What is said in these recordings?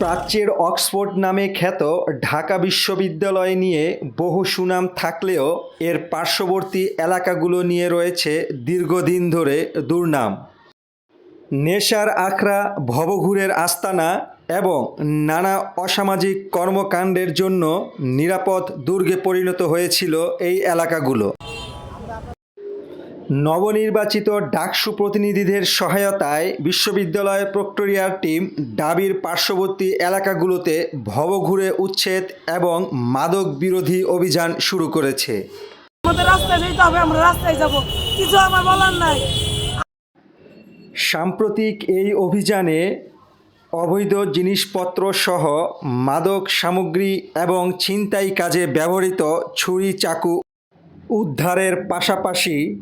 প্রাচ্যের অক্সফোর্ড নামে খ্যাত ঢাকা বিশ্ববিদ্যালয় নিয়ে বহু সুনাম থাকলেও এর পার্শ্ববর্তী এলাকাগুলো নিয়ে রয়েছে দীর্ঘদিন ধরে দুর্নাম। নেশার আখড়া, ভবঘুরের আস্তানা এবং নানা অসামাজিক কর্মকাণ্ডের জন্য নিরাপদ দুর্গে পরিণত হয়েছিল এই এলাকাগুলো। নবনির্বাচিত ডাকসু প্রতিনিধিদের সহায়তায় বিশ্ববিদ্যালয় প্রক্টোরিয়ার টিম ডাবির পার্শ্ববর্তী এলাকাগুলোতে ভবঘুরে উচ্ছেদ এবং মাদক বিরোধী অভিযান শুরু করেছে। আমাদের রাস্তায় যেতে হবে আমরা রাস্তায় যাব। কিছু আমার বলার নাই। সাম্প্রতিক এই অভিযানে অবৈধ জিনিসপত্র সহ মাদক সামগ্রী এবং ছিনতাই কাজে ব্যবহৃত ছুরি চাকু উদ্ধারের পাশাপাশি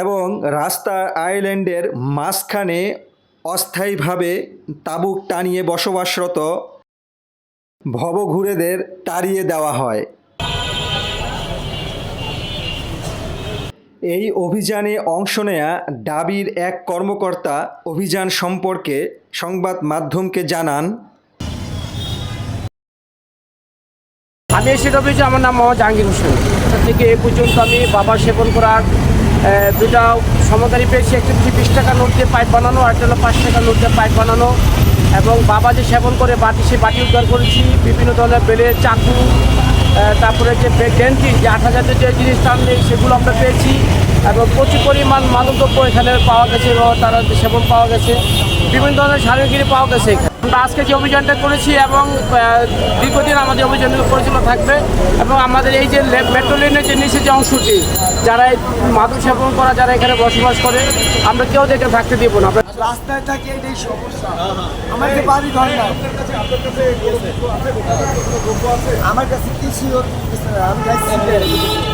এবং রাস্তার আইল্যান্ডের মাঝখানে অস্থায়ীভাবে তাঁবুক টানিয়ে বসবাসরত ভবঘুরেদের তাড়িয়ে দেওয়া হয়। এই অভিযানে অংশ নেয়া ডাবির এক কর্মকর্তা অভিযান সম্পর্কে সংবাদ মাধ্যমকে জানান, আমি এসে রয়েছি আমার নাম মোহাম্মদ জাহাঙ্গীর হোসেন। থেকে এ পর্যন্ত আমি বাবা সেবন করার দুটা সমকারী পেয়েছি, একটা হচ্ছে বিশ টাকা নোট দিয়ে পাইপ বানানো আর একটা হলো পাঁচ টাকা নোট দিয়ে পাইপ বানানো। এবং বাবা যে সেবন করে, বাটি সে বাটি উদ্ধার করেছি, বিভিন্ন ধরনের বেলের চাকু তারপরে যে ডেন্টি যে আঠা জাতীয় যে জিনিস টান নেই, সেগুলো আমরা পেয়েছি। এবং প্রচুর পরিমাণ মাদকদ্রব্য এখানে পাওয়া গেছে, এবং তারা সেবন পাওয়া গেছে, বিভিন্ন ধরনের সামগ্রী পাওয়া গেছে এখানে। আমরা আজকে যে অভিযানটা করেছি এবং দীর্ঘদিন আমাদের অভিযান পরিচালনা থাকবে এবং আমাদের এই যে মেট্রো যে নিচে যে অংশটি, যারা মাদক সেবন করা, যারা এখানে বসবাস করে, আমরা কেউ দেখে থাকতে দিব না। রাস্তায় থাকি সমস্যা। আমার কাছে